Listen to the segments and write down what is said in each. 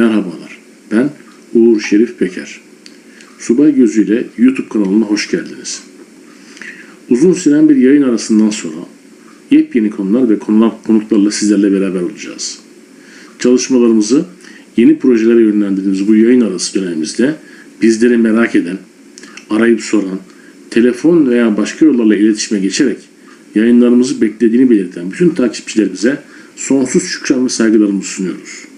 Merhabalar, ben Uğur Şerif Peker. Subay Gözüyle YouTube kanalına hoş geldiniz. Uzun süren bir yayın arasından sonra yepyeni konular ve konular, konuklarla sizlerle beraber olacağız. Çalışmalarımızı yeni projelere yönlendirdiğimiz bu yayın arası dönemimizde bizleri merak eden, arayıp soran, telefon veya başka yollarla iletişime geçerek yayınlarımızı beklediğini belirten bütün takipçilerimize sonsuz şükran ve saygılarımızı sunuyoruz.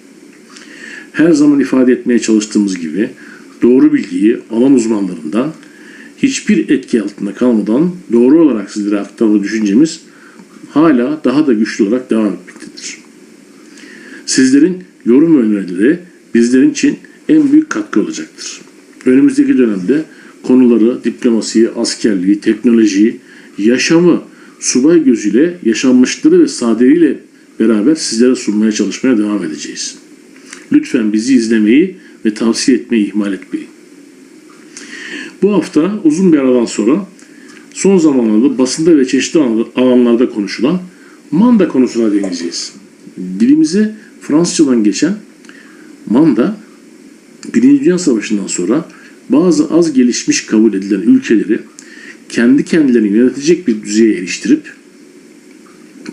Her zaman ifade etmeye çalıştığımız gibi doğru bilgiyi alan uzmanlarından hiçbir etki altında kalmadan doğru olarak sizlere aktarma düşüncemiz hala daha da güçlü olarak devam etmektedir. Sizlerin yorum önerileri bizlerin için en büyük katkı olacaktır. Önümüzdeki dönemde konuları, diplomasiyi, askerliği, teknolojiyi, yaşamı subay gözüyle yaşanmışları ve sadeliğiyle beraber sizlere sunmaya çalışmaya devam edeceğiz. Lütfen bizi izlemeyi ve tavsiye etmeyi ihmal etmeyin. Bu hafta uzun bir aradan sonra son zamanlarda basında ve çeşitli alanlarda konuşulan manda konusuna değineceğiz. Dilimize Fransızcadan geçen manda Birinci Dünya Savaşı'ndan sonra bazı az gelişmiş kabul edilen ülkeleri kendi kendilerini yönetecek bir düzeye eriştirip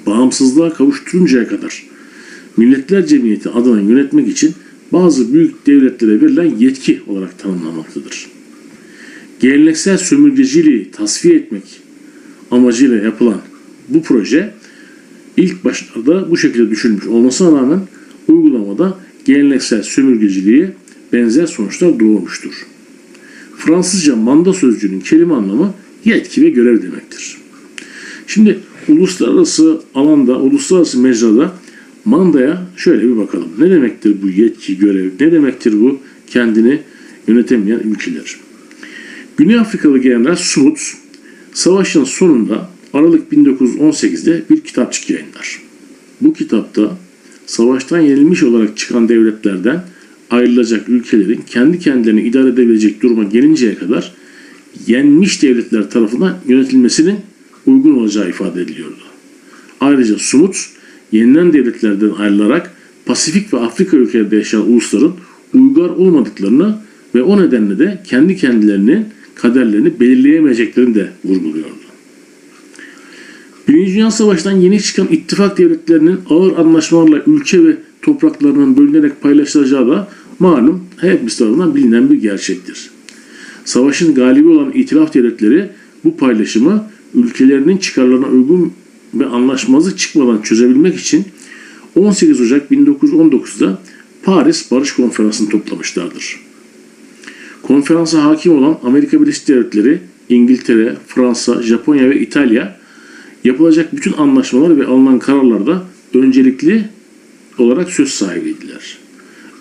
bağımsızlığa kavuşturuncaya kadar Milletler Cemiyeti adına yönetmek için bazı büyük devletlere verilen yetki olarak tanımlanmaktadır. Geleneksel sömürgeciliği tasfiye etmek amacıyla yapılan bu proje ilk başlarda bu şekilde düşünmüş olmasına rağmen uygulamada geleneksel sömürgeciliğe benzer sonuçlar doğurmuştur. Fransızca manda sözcüğünün kelime anlamı yetki ve görev demektir. Şimdi uluslararası alanda, uluslararası mecrada mandaya şöyle bir bakalım. Ne demektir bu yetki, görev? Ne demektir bu kendini yönetemeyen ülkeler? Güney Afrikalı general Smuts savaşın sonunda Aralık 1918'de bir kitapçık yayınlar. Bu kitapta savaştan yenilmiş olarak çıkan devletlerden ayrılacak ülkelerin kendi kendilerini idare edebilecek duruma gelinceye kadar yenmiş devletler tarafından yönetilmesinin uygun olacağı ifade ediliyordu. Ayrıca Sumuts yenilen devletlerden ayrılarak Pasifik ve Afrika ülkelerinde yaşayan ulusların uygar olmadıklarını ve o nedenle de kendi kendilerinin kaderlerini belirleyemeyeceklerini de vurguluyordu. Birinci Dünya Savaşı'ndan yeni çıkan ittifak devletlerinin ağır anlaşmalarla ülke ve topraklarının bölünerek paylaşılacağı da malum hepimiz tarafından bilinen bir gerçektir. Savaşın galibi olan itilaf devletleri bu paylaşımı ülkelerinin çıkarlarına uygun ve anlaşmazlık çıkmadan çözebilmek için 18 Ocak 1919'da Paris Barış Konferansı'nı toplamışlardır. Konferansa hakim olan Amerika Birleşik Devletleri, İngiltere, Fransa, Japonya ve İtalya yapılacak bütün anlaşmalar ve alınan kararlarda öncelikli olarak söz sahibiydiler.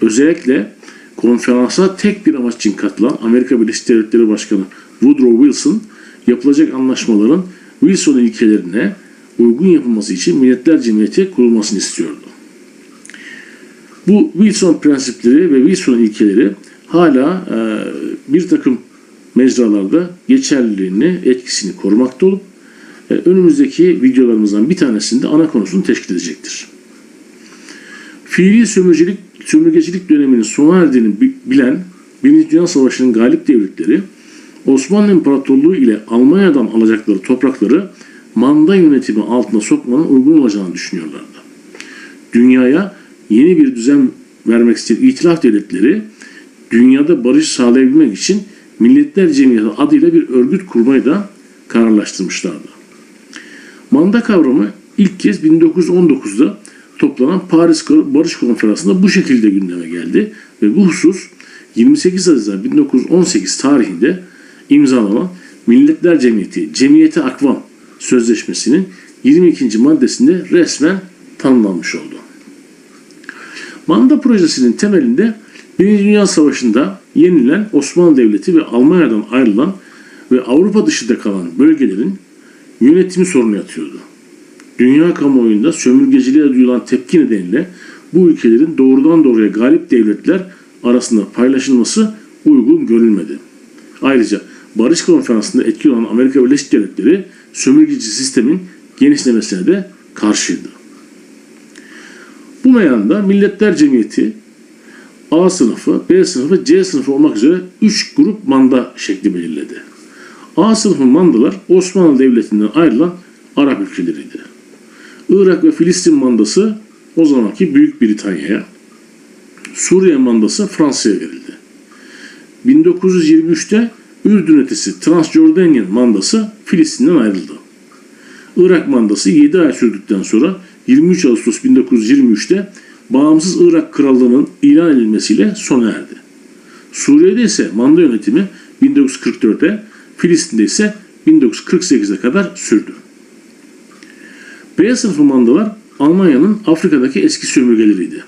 Özellikle konferansa tek bir amaç için katılan Amerika Birleşik Devletleri Başkanı Woodrow Wilson yapılacak anlaşmaların Wilson ilkelerine uygun yapılması için Milletler Cemiyeti kurulmasını istiyordu. Bu Wilson prensipleri ve Wilson ilkeleri hala e, bir takım mecralarda geçerliliğini, etkisini korumakta olup e, önümüzdeki videolarımızdan bir tanesinde ana konusunu teşkil edecektir. Fiili sömürgecilik, sömürgecilik döneminin sona erdiğini bilen Birinci Dünya Savaşı'nın galip devletleri Osmanlı İmparatorluğu ile Almanya'dan alacakları toprakları manda yönetimi altına sokmanın uygun olacağını düşünüyorlardı. Dünyaya yeni bir düzen vermek isteyen itilaf devletleri dünyada barış sağlayabilmek için Milletler Cemiyeti adıyla bir örgüt kurmayı da kararlaştırmışlardı. Manda kavramı ilk kez 1919'da toplanan Paris Barış Konferansı'nda bu şekilde gündeme geldi ve bu husus 28 Haziran 1918 tarihinde imzalanan Milletler Cemiyeti, Cemiyeti Akvam Sözleşmesi'nin 22. maddesinde resmen tanımlanmış oldu. Manda projesinin temelinde Birinci Dünya Savaşı'nda yenilen Osmanlı Devleti ve Almanya'dan ayrılan ve Avrupa dışında kalan bölgelerin yönetimi sorunu yatıyordu. Dünya kamuoyunda sömürgeciliğe duyulan tepki nedeniyle bu ülkelerin doğrudan doğruya galip devletler arasında paylaşılması uygun görülmedi. Ayrıca Barış Konferansı'nda etkili olan Amerika Birleşik Devletleri sömürgeci sistemin genişlemesine de karşıydı. Bu meyanda Milletler Cemiyeti A sınıfı, B sınıfı, C sınıfı olmak üzere 3 grup manda şekli belirledi. A sınıfı mandalar Osmanlı Devleti'nden ayrılan Arap ülkeleriydi. Irak ve Filistin mandası o zamanki Büyük Britanya'ya, Suriye mandası Fransa'ya verildi. 1923'te Ürdün ötesi Transjordanian mandası Filistin'den ayrıldı. Irak mandası 7 ay sürdükten sonra 23 Ağustos 1923'te bağımsız Irak Krallığı'nın ilan edilmesiyle sona erdi. Suriye'de ise manda yönetimi 1944'e, Filistin'de ise 1948'e kadar sürdü. B sınıfı mandalar Almanya'nın Afrika'daki eski sömürgeleriydi.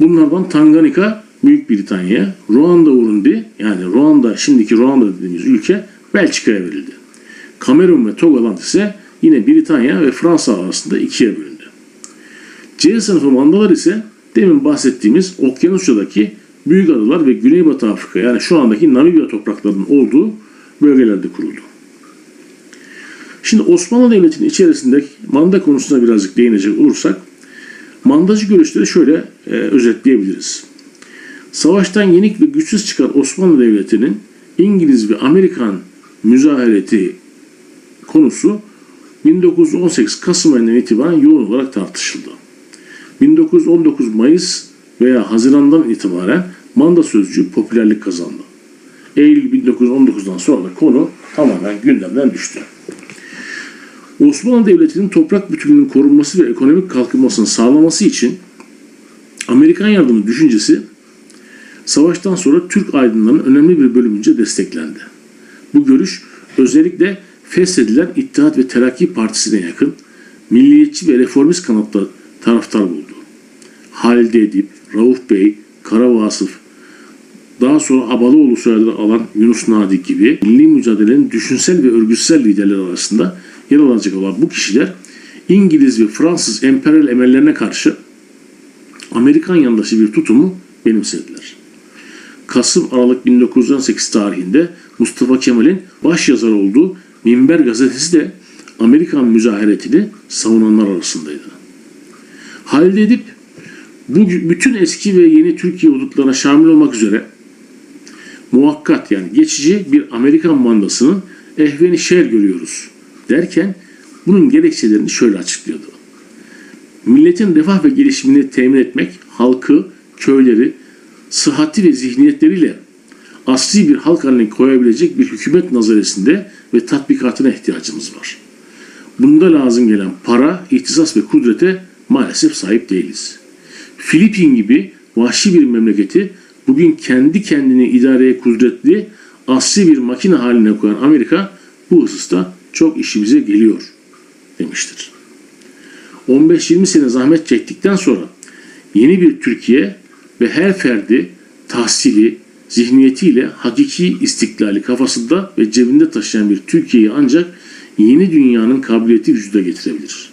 Bunlardan Tanganyika Büyük Britanya'ya, Ruanda Urundi yani Ruanda şimdiki Ruanda dediğimiz ülke Belçika'ya verildi. Kamerun ve Togoland ise yine Britanya ve Fransa arasında ikiye bölündü. C sınıfı mandalar ise demin bahsettiğimiz Okyanusya'daki büyük adalar ve Güneybatı Afrika yani şu andaki Namibya topraklarının olduğu bölgelerde kuruldu. Şimdi Osmanlı Devleti'nin içerisindeki manda konusuna birazcık değinecek olursak mandacı görüşleri şöyle e, özetleyebiliriz. Savaştan yenik ve güçsüz çıkan Osmanlı Devleti'nin İngiliz ve Amerikan müzahereti konusu 1918 Kasım ayından itibaren yoğun olarak tartışıldı. 1919 Mayıs veya Haziran'dan itibaren manda sözcüğü popülerlik kazandı. Eylül 1919'dan sonra da konu tamamen gündemden düştü. Osmanlı Devleti'nin toprak bütünlüğünün korunması ve ekonomik kalkınmasını sağlaması için Amerikan yardımı düşüncesi savaştan sonra Türk aydınlarının önemli bir bölümünce desteklendi. Bu görüş özellikle feshedilen İttihat ve Terakki Partisi'ne yakın milliyetçi ve reformist kanatta taraftar buldu. Halide Edip, Rauf Bey, Kara Vasıf, daha sonra Abalıoğlu soyadını alan Yunus Nadi gibi milli mücadelenin düşünsel ve örgütsel liderler arasında yer alacak olan bu kişiler İngiliz ve Fransız emperyal emellerine karşı Amerikan yandaşı bir tutumu benimsediler. Kasım-Aralık 1918 tarihinde Mustafa Kemal'in başyazar olduğu Minber gazetesi de Amerikan müzaheretini savunanlar arasındaydı. Halide Edip bu bütün eski ve yeni Türkiye hudutlarına şamil olmak üzere muhakkat yani geçici bir Amerikan mandasının ehveni şer görüyoruz derken bunun gerekçelerini şöyle açıklıyordu. Milletin refah ve gelişimini temin etmek, halkı, köyleri, sıhhati ve zihniyetleriyle asli bir halk haline koyabilecek bir hükümet nazaresinde ve tatbikatına ihtiyacımız var. Bunda lazım gelen para, ihtisas ve kudrete maalesef sahip değiliz. Filipin gibi vahşi bir memleketi bugün kendi kendini idareye kudretli, asli bir makine haline koyan Amerika bu hususta çok işimize geliyor demiştir. 15-20 sene zahmet çektikten sonra yeni bir Türkiye ve her ferdi tahsili, zihniyetiyle hakiki istiklali kafasında ve cebinde taşıyan bir Türkiye'yi ancak yeni dünyanın kabiliyeti vücuda getirebilir.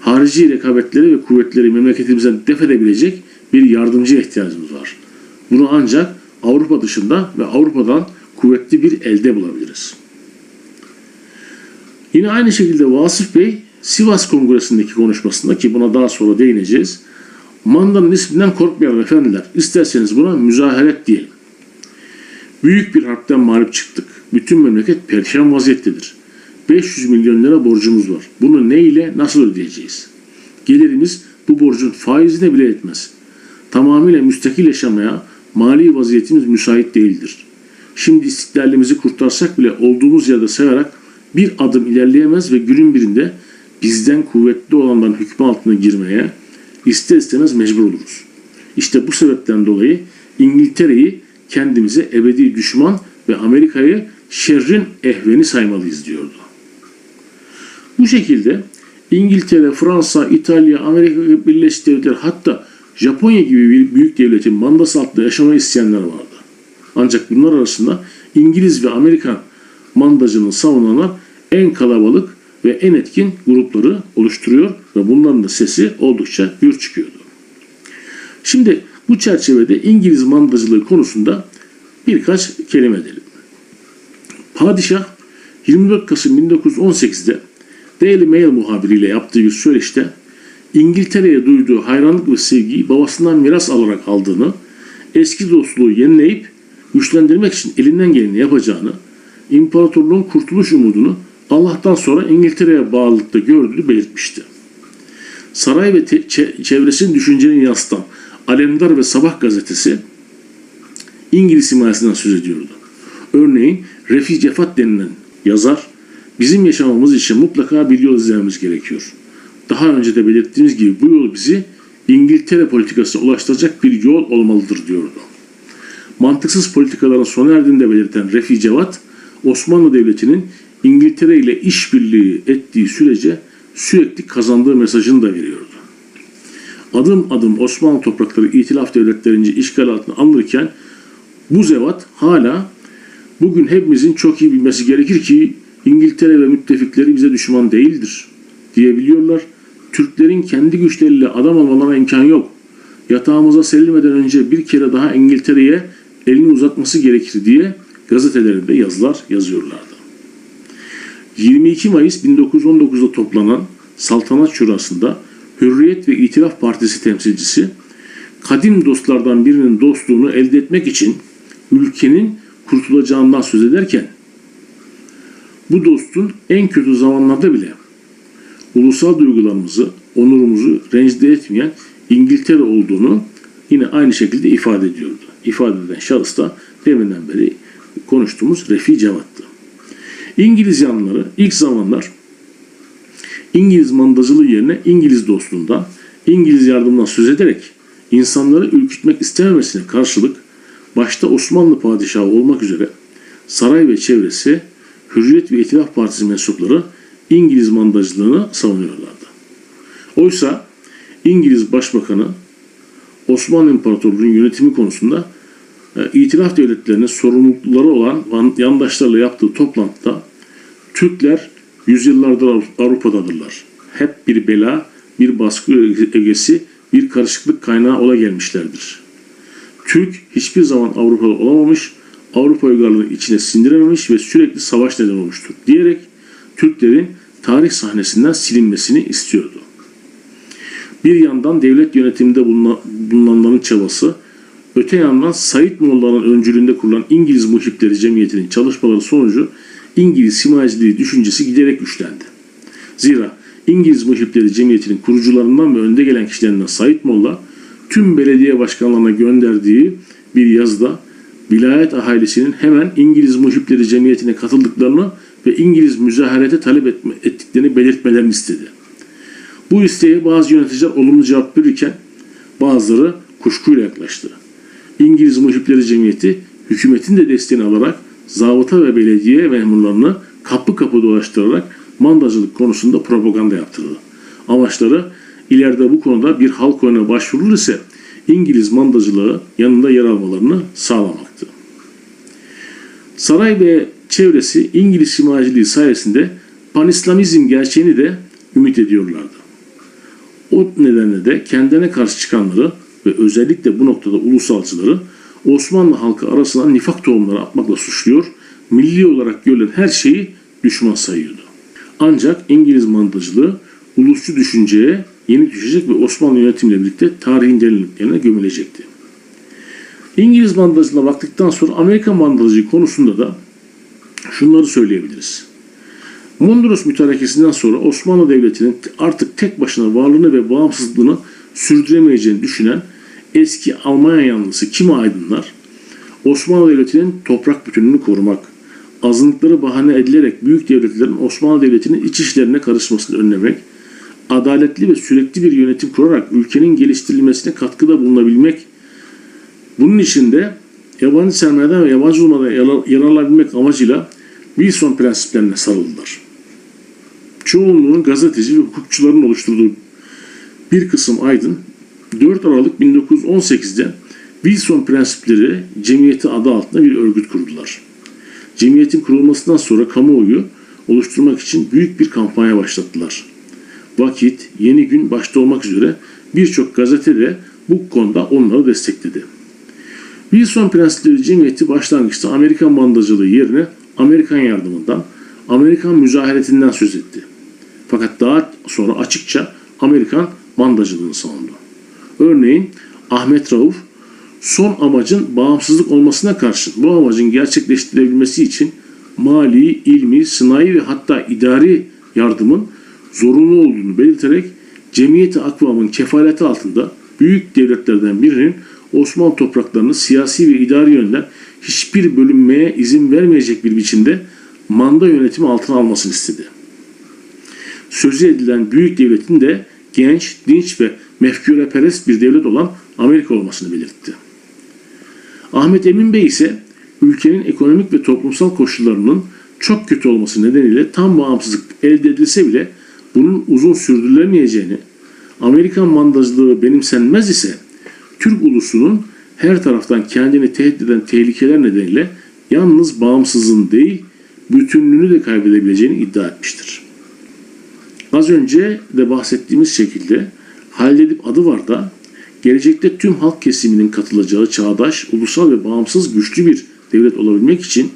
Harici rekabetleri ve kuvvetleri memleketimizden def edebilecek bir yardımcıya ihtiyacımız var. Bunu ancak Avrupa dışında ve Avrupa'dan kuvvetli bir elde bulabiliriz. Yine aynı şekilde Vasıf Bey Sivas Kongresi'ndeki konuşmasında ki buna daha sonra değineceğiz. Mandanın isminden korkmayalım efendiler. İsterseniz buna müzaheret diyelim. Büyük bir harpten mağlup çıktık. Bütün memleket perişan vaziyettedir. 500 milyon lira borcumuz var. Bunu ne ile nasıl ödeyeceğiz? Gelirimiz bu borcun faizine bile etmez. Tamamıyla müstakil yaşamaya mali vaziyetimiz müsait değildir. Şimdi istiklalimizi kurtarsak bile olduğumuz yerde sayarak bir adım ilerleyemez ve günün birinde bizden kuvvetli olanların hükmü altına girmeye ister istemez mecbur oluruz. İşte bu sebepten dolayı İngiltere'yi kendimize ebedi düşman ve Amerika'yı şerrin ehveni saymalıyız diyordu. Bu şekilde İngiltere, Fransa, İtalya, Amerika Birleşik Devletleri hatta Japonya gibi bir büyük devletin mandası altında yaşamayı isteyenler vardı. Ancak bunlar arasında İngiliz ve Amerikan mandacının savunanlar en kalabalık ve en etkin grupları oluşturuyor ve bunların da sesi oldukça gür çıkıyordu. Şimdi bu çerçevede İngiliz mandacılığı konusunda birkaç kelime edelim. Padişah 24 Kasım 1918'de Daily Mail muhabiriyle yaptığı bir söyleşte İngiltere'ye duyduğu hayranlık ve sevgiyi babasından miras alarak aldığını, eski dostluğu yenileyip güçlendirmek için elinden geleni yapacağını, imparatorluğun kurtuluş umudunu Allah'tan sonra İngiltere'ye bağlılıkta gördüğünü belirtmişti. Saray ve çevresinin düşüncelerini yansıtan Alemdar ve Sabah gazetesi İngiliz himayesinden söz ediyordu. Örneğin Refi Cefat denilen yazar, bizim yaşamamız için mutlaka bir yol izlememiz gerekiyor. Daha önce de belirttiğimiz gibi bu yol bizi İngiltere politikasına ulaştıracak bir yol olmalıdır diyordu. Mantıksız politikaların sona erdiğini de belirten Refi Cevat, Osmanlı Devleti'nin İngiltere ile işbirliği ettiği sürece sürekli kazandığı mesajını da veriyordu. Adım adım Osmanlı toprakları itilaf devletlerince işgal altına alınırken bu zevat hala bugün hepimizin çok iyi bilmesi gerekir ki İngiltere ve müttefikleri bize düşman değildir diyebiliyorlar. Türklerin kendi güçleriyle adam olmalarına imkan yok. Yatağımıza serilmeden önce bir kere daha İngiltere'ye elini uzatması gerekir diye gazetelerinde yazılar yazıyorlardı. 22 Mayıs 1919'da toplanan Saltanat Şurası'nda Hürriyet ve İtilaf Partisi temsilcisi kadim dostlardan birinin dostluğunu elde etmek için ülkenin kurtulacağından söz ederken bu dostun en kötü zamanlarda bile ulusal duygularımızı, onurumuzu rencide etmeyen İngiltere olduğunu yine aynı şekilde ifade ediyordu. İfade eden şahıs da deminden beri konuştuğumuz Refi Cevat'tı. İngiliz yanlıları ilk zamanlar İngiliz mandacılığı yerine İngiliz dostluğundan, İngiliz yardımından söz ederek insanları ürkütmek istememesine karşılık başta Osmanlı padişahı olmak üzere saray ve çevresi Hürriyet ve İtilaf Partisi mensupları İngiliz mandacılığını savunuyorlardı. Oysa İngiliz Başbakanı Osmanlı İmparatorluğu'nun yönetimi konusunda itilaf devletlerine sorumlulukları olan yandaşlarla yaptığı toplantıda Türkler yüzyıllardır Avrupa'dadırlar. Hep bir bela, bir baskı ögesi, bir karışıklık kaynağı ola gelmişlerdir. Türk hiçbir zaman Avrupa'da olamamış, Avrupa uygarlığının içine sindirememiş ve sürekli savaş neden olmuştur diyerek Türklerin tarih sahnesinden silinmesini istiyordu. Bir yandan devlet yönetiminde bulunanların çabası, öte yandan Said Molla'nın öncülüğünde kurulan İngiliz Muhipleri Cemiyeti'nin çalışmaları sonucu İngiliz himayeciliği düşüncesi giderek güçlendi. Zira İngiliz Muhipleri Cemiyeti'nin kurucularından ve önde gelen kişilerinden Said Molla, tüm belediye başkanlarına gönderdiği bir yazıda vilayet ahalisinin hemen İngiliz Muhipleri Cemiyeti'ne katıldıklarını ve İngiliz müzaharete talep etme, ettiklerini belirtmelerini istedi. Bu isteğe bazı yöneticiler olumlu cevap verirken bazıları kuşkuyla yaklaştı. İngiliz Muhipleri Cemiyeti hükümetin de desteğini alarak zabıta ve belediye memurlarını kapı kapı dolaştırarak mandacılık konusunda propaganda yaptırdı. Amaçları ileride bu konuda bir halk oyuna başvurulur ise İngiliz mandacılığı yanında yer almalarını sağlamaktı. Saray ve çevresi İngiliz himayeciliği sayesinde panislamizm gerçeğini de ümit ediyorlardı. O nedenle de kendine karşı çıkanları ve özellikle bu noktada ulusalcıları Osmanlı halkı arasına nifak tohumları atmakla suçluyor, milli olarak görülen her şeyi düşman sayıyordu. Ancak İngiliz mandacılığı ulusçu düşünceye yeni düşecek ve Osmanlı yönetimiyle birlikte tarihin derinliklerine gömülecekti. İngiliz mandacılığına baktıktan sonra Amerikan mandacılığı konusunda da şunları söyleyebiliriz. Mondros mütarekesinden sonra Osmanlı Devleti'nin artık tek başına varlığını ve bağımsızlığını sürdüremeyeceğini düşünen eski Almanya yanlısı kimi aydınlar Osmanlı Devleti'nin toprak bütünlüğünü korumak, azınlıkları bahane edilerek büyük devletlerin Osmanlı Devleti'nin iç işlerine karışmasını önlemek, adaletli ve sürekli bir yönetim kurarak ülkenin geliştirilmesine katkıda bulunabilmek, bunun için de yabancı sermayeden ve yabancı olmadan yararlanabilmek amacıyla Wilson prensiplerine sarıldılar. Çoğunluğun gazeteci ve hukukçuların oluşturduğu bir kısım aydın 4 Aralık 1918'de Wilson Prensipleri Cemiyeti adı altında bir örgüt kurdular. Cemiyetin kurulmasından sonra kamuoyu oluşturmak için büyük bir kampanya başlattılar. Vakit, Yeni Gün başta olmak üzere birçok gazete de bu konuda onları destekledi. Wilson Prensipleri Cemiyeti başlangıçta Amerikan mandacılığı yerine Amerikan yardımından, Amerikan müzaharetinden söz etti. Fakat daha sonra açıkça Amerikan mandacılığını savundu. Örneğin Ahmet Rauf son amacın bağımsızlık olmasına karşın bu amacın gerçekleştirebilmesi için mali, ilmi, sınai ve hatta idari yardımın zorunlu olduğunu belirterek cemiyeti akvamın kefaleti altında büyük devletlerden birinin Osmanlı topraklarını siyasi ve idari yönden hiçbir bölünmeye izin vermeyecek bir biçimde manda yönetimi altına almasını istedi. Sözü edilen büyük devletin de genç, dinç ve mefkureperest bir devlet olan Amerika olmasını belirtti. Ahmet Emin Bey ise ülkenin ekonomik ve toplumsal koşullarının çok kötü olması nedeniyle tam bağımsızlık elde edilse bile bunun uzun sürdürülemeyeceğini, Amerikan mandacılığı benimsenmez ise Türk ulusunun her taraftan kendini tehdit eden tehlikeler nedeniyle yalnız bağımsızlığın değil, bütünlüğünü de kaybedebileceğini iddia etmiştir. Az önce de bahsettiğimiz şekilde Halil Edip adı var da gelecekte tüm halk kesiminin katılacağı çağdaş, ulusal ve bağımsız güçlü bir devlet olabilmek için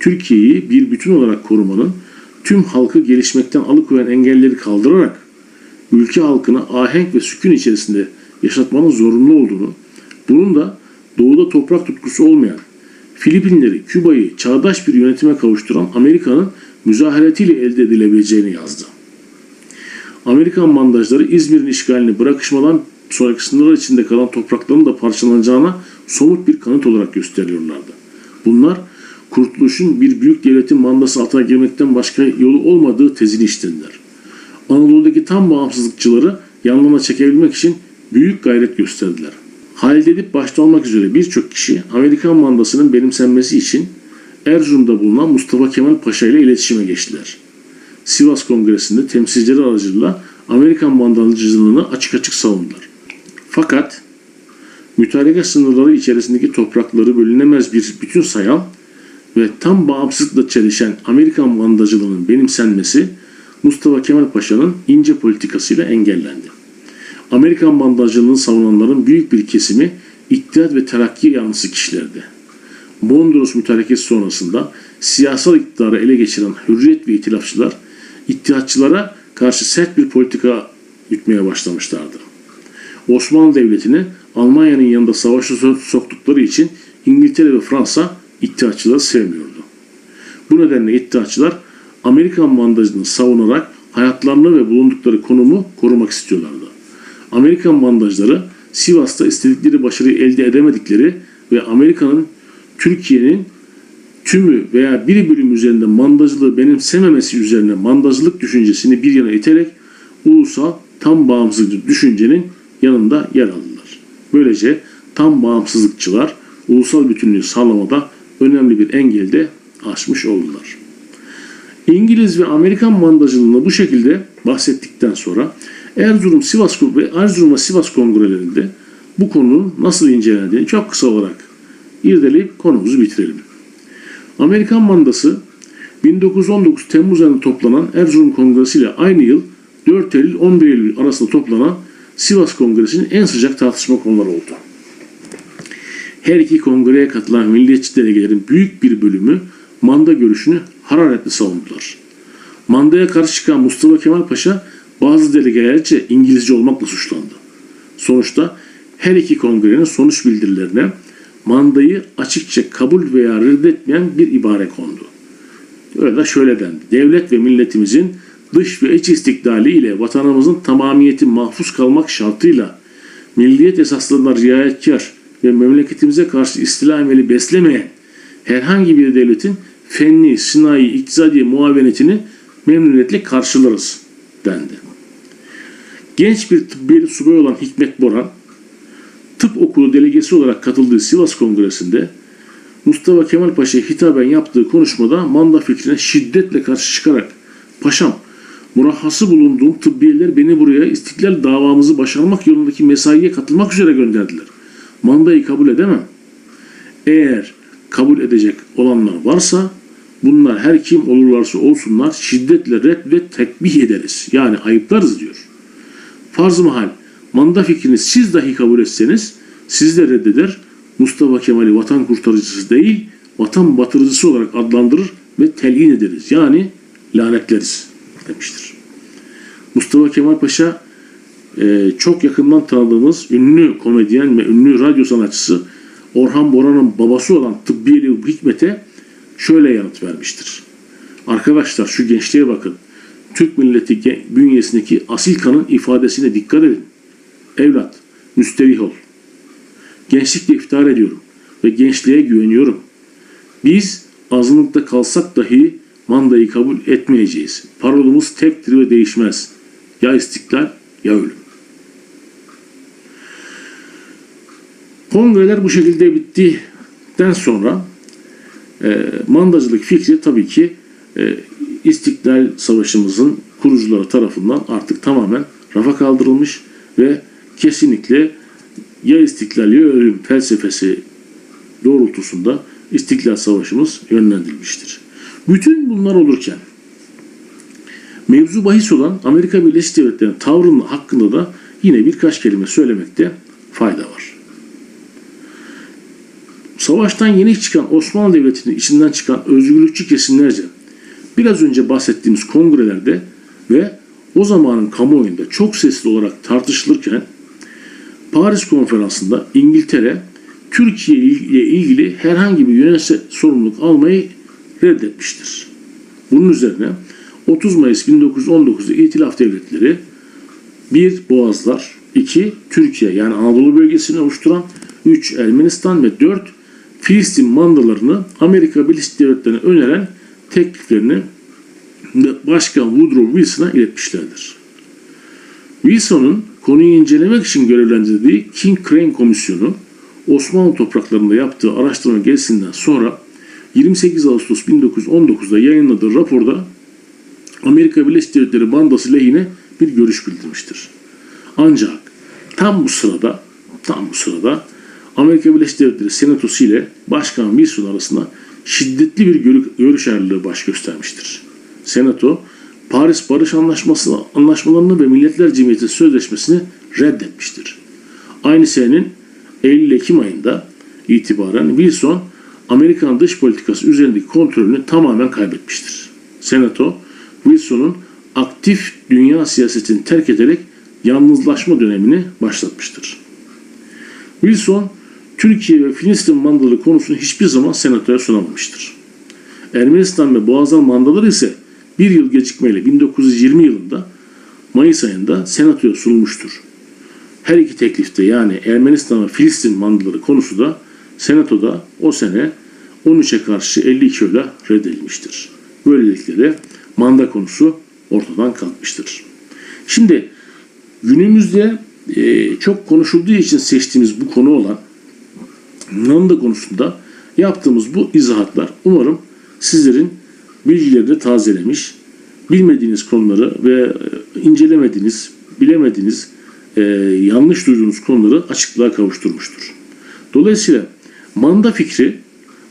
Türkiye'yi bir bütün olarak korumanın tüm halkı gelişmekten alıkoyan engelleri kaldırarak ülke halkına ahenk ve sükun içerisinde yaşatmanın zorunlu olduğunu, bunun da doğuda toprak tutkusu olmayan Filipinleri, Küba'yı çağdaş bir yönetime kavuşturan Amerika'nın müzaheretiyle elde edilebileceğini yazdı. Amerikan mandajları İzmir'in işgalini bırakışmadan sonraki sınırlar içinde kalan toprakların da parçalanacağına somut bir kanıt olarak gösteriyorlardı. Bunlar kurtuluşun bir büyük devletin mandası altına girmekten başka yolu olmadığı tezini işlediler. Anadolu'daki tam bağımsızlıkçıları yanlarına çekebilmek için büyük gayret gösterdiler. Halil Edip başta olmak üzere birçok kişi Amerikan mandasının benimsenmesi için Erzurum'da bulunan Mustafa Kemal Paşa ile iletişime geçtiler. Sivas Kongresi'nde temsilcileri aracılığıyla Amerikan mandacılığını açık açık savundular. Fakat mütareke sınırları içerisindeki toprakları bölünemez bir bütün sayan ve tam bağımsızlıkla çelişen Amerikan mandacılığının benimsenmesi Mustafa Kemal Paşa'nın ince politikasıyla engellendi. Amerikan mandacılığını savunanların büyük bir kesimi İttihat ve Terakki yanlısı kişilerdi. Mondros mütarekesi sonrasında siyasal iktidarı ele geçiren hürriyet ve itilafçılar İttihatçılara karşı sert bir politika gütmeye başlamışlardı. Osmanlı Devleti'ni Almanya'nın yanında savaşa soktukları için İngiltere ve Fransa İttihatçıları sevmiyordu. Bu nedenle İttihatçılar Amerikan mandacılığını savunarak hayatlarını ve bulundukları konumu korumak istiyorlardı. Amerikan mandacıları Sivas'ta istedikleri başarıyı elde edemedikleri ve Amerika'nın Türkiye'nin tümü veya bir bölüm üzerinde mandacılığı benimsememesi üzerine mandacılık düşüncesini bir yana iterek ulusal tam bağımsızlık düşüncenin yanında yer aldılar. Böylece tam bağımsızlıkçılar ulusal bütünlüğü sağlamada önemli bir engel de aşmış oldular. İngiliz ve Amerikan mandacılığını bu şekilde bahsettikten sonra Erzurum Sivas ve Erzurum ve Sivas kongrelerinde bu konunun nasıl incelendiğini çok kısa olarak irdeleyip konumuzu bitirelim. Amerikan mandası 1919 Temmuz ayında toplanan Erzurum Kongresi ile aynı yıl 4 Eylül 11 Eylül arasında toplanan Sivas Kongresi'nin en sıcak tartışma konuları oldu. Her iki kongreye katılan milliyetçi delegelerin büyük bir bölümü manda görüşünü hararetle savundular. Mandaya karşı çıkan Mustafa Kemal Paşa bazı delegelerce İngilizce olmakla suçlandı. Sonuçta her iki kongrenin sonuç bildirilerine mandayı açıkça kabul veya reddetmeyen bir ibare kondu. De şöyle dendi. Devlet ve milletimizin dış ve iç istiklali ile vatanımızın tamamiyeti mahfuz kalmak şartıyla milliyet esaslarına riayetkar ve memleketimize karşı istila emeli beslemeyen herhangi bir devletin fenni, sinayi, iktisadi muavenetini memnuniyetle karşılarız dendi. Genç bir tıbbiyeli subay olan Hikmet Boran, delegesi olarak katıldığı Sivas Kongresi'nde Mustafa Kemal Paşa'ya hitaben yaptığı konuşmada manda fikrine şiddetle karşı çıkarak Paşam, murahhası bulunduğum tıbbiyeler beni buraya istiklal davamızı başarmak yolundaki mesaiye katılmak üzere gönderdiler. Mandayı kabul edemem. Eğer kabul edecek olanlar varsa bunlar her kim olurlarsa olsunlar şiddetle red ve tekbih ederiz. Yani ayıplarız diyor. Farz-ı mahal manda fikrini siz dahi kabul etseniz siz de reddeder. Mustafa Kemal'i vatan kurtarıcısı değil vatan batırıcısı olarak adlandırır ve telin ederiz. Yani lanetleriz demiştir. Mustafa Kemal Paşa e, çok yakından tanıdığımız ünlü komedyen ve ünlü radyo sanatçısı Orhan Boran'ın babası olan Tıbbiyeli Hikmet'e şöyle yanıt vermiştir. Arkadaşlar şu gençliğe bakın. Türk milleti bünyesindeki asil kanın ifadesine dikkat edin. Evlat, müsterih ol. Gençlikle iftihar ediyorum ve gençliğe güveniyorum. Biz azınlıkta kalsak dahi mandayı kabul etmeyeceğiz. Parolumuz tektir ve değişmez. Ya istiklal ya ölüm. Kongreler bu şekilde bittikten sonra e, mandacılık fikri tabii ki e, İstiklal Savaşımızın kurucuları tarafından artık tamamen rafa kaldırılmış ve kesinlikle ya istiklal ya ölüm felsefesi doğrultusunda İstiklal Savaşımız yönlendirilmiştir. Bütün bunlar olurken mevzu bahis olan Amerika Birleşik Devletleri'nin tavrının hakkında da yine birkaç kelime söylemekte fayda var. Savaştan yeni çıkan Osmanlı Devleti'nin içinden çıkan özgürlükçü kesimlerce biraz önce bahsettiğimiz kongrelerde ve o zamanın kamuoyunda çok sesli olarak tartışılırken Paris Konferansı'nda İngiltere Türkiye ile ilgili herhangi bir yönetsel sorumluluk almayı reddetmiştir. Bunun üzerine 30 Mayıs 1919'da İtilaf Devletleri 1. Boğazlar 2. Türkiye yani Anadolu bölgesini oluşturan 3. Ermenistan ve 4. Filistin mandalarını Amerika Birleşik Devletleri'ne öneren tekliflerini Başkan Woodrow Wilson'a iletmişlerdir. Wilson'un konuyu incelemek için görevlendirdiği King Crane Komisyonu Osmanlı topraklarında yaptığı araştırma gezisinden sonra 28 Ağustos 1919'da yayınladığı raporda Amerika Birleşik Devletleri bandası lehine bir görüş bildirmiştir. Ancak tam bu sırada tam bu sırada Amerika Birleşik Devletleri Senatosu ile Başkan Wilson arasında şiddetli bir görü- görüş ayrılığı baş göstermiştir. Senato Paris Barış Anlaşması anlaşmalarını ve Milletler Cemiyeti Sözleşmesi'ni reddetmiştir. Aynı senenin Eylül-Ekim ayında itibaren Wilson Amerikan dış politikası üzerindeki kontrolünü tamamen kaybetmiştir. Senato Wilson'un aktif dünya siyasetini terk ederek yalnızlaşma dönemini başlatmıştır. Wilson, Türkiye ve Filistin mandalı konusunu hiçbir zaman senatoya sunamamıştır. Ermenistan ve Boğazan mandaları ise bir yıl gecikmeyle 1920 yılında Mayıs ayında senatoya sunulmuştur. Her iki teklifte yani Ermenistan ve Filistin mandaları konusu da senatoda o sene 13'e karşı 52 öyle reddedilmiştir. Böylelikle de manda konusu ortadan kalkmıştır. Şimdi günümüzde e, çok konuşulduğu için seçtiğimiz bu konu olan manda konusunda yaptığımız bu izahatlar umarım sizlerin bilgilerini tazelemiş, bilmediğiniz konuları ve e, incelemediğiniz, bilemediğiniz, e, yanlış duyduğunuz konuları açıklığa kavuşturmuştur. Dolayısıyla manda fikri,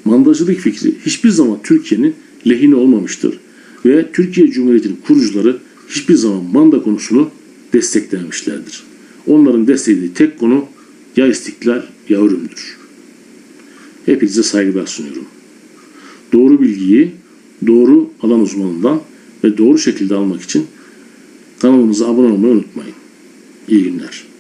mandacılık fikri hiçbir zaman Türkiye'nin lehine olmamıştır. Ve Türkiye Cumhuriyeti'nin kurucuları hiçbir zaman manda konusunu desteklememişlerdir. Onların desteklediği tek konu ya istiklal ya ölümdür. Hepinize saygılar sunuyorum. Doğru bilgiyi doğru alan uzmanından ve doğru şekilde almak için kanalımıza abone olmayı unutmayın. İyi günler.